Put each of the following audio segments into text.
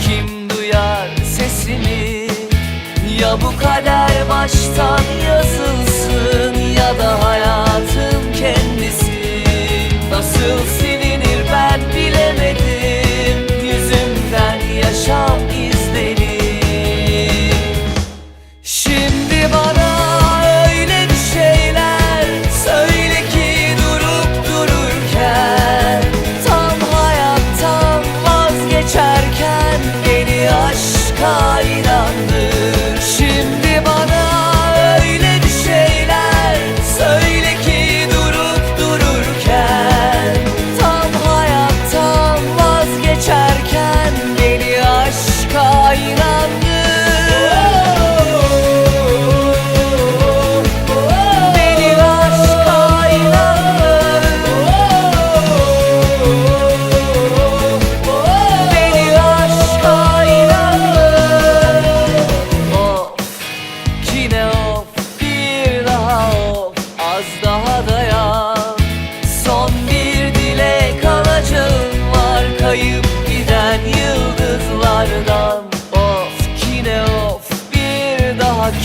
Kim duyar sesimi? Ya bu kader baştan yazılsın Ya da hayat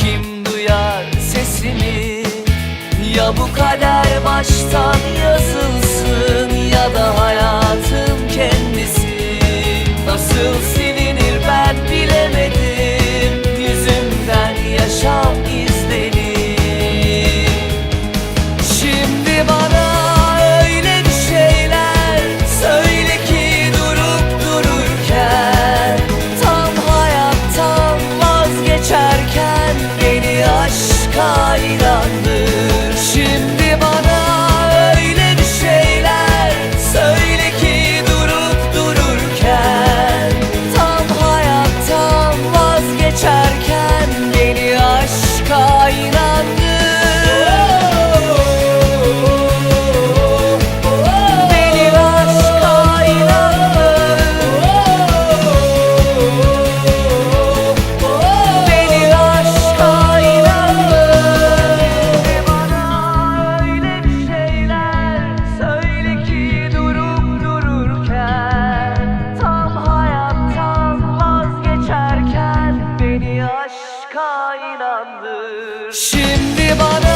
kim duyar sesimi? Ya bu kader baştan yazılır 界な Şimdi bana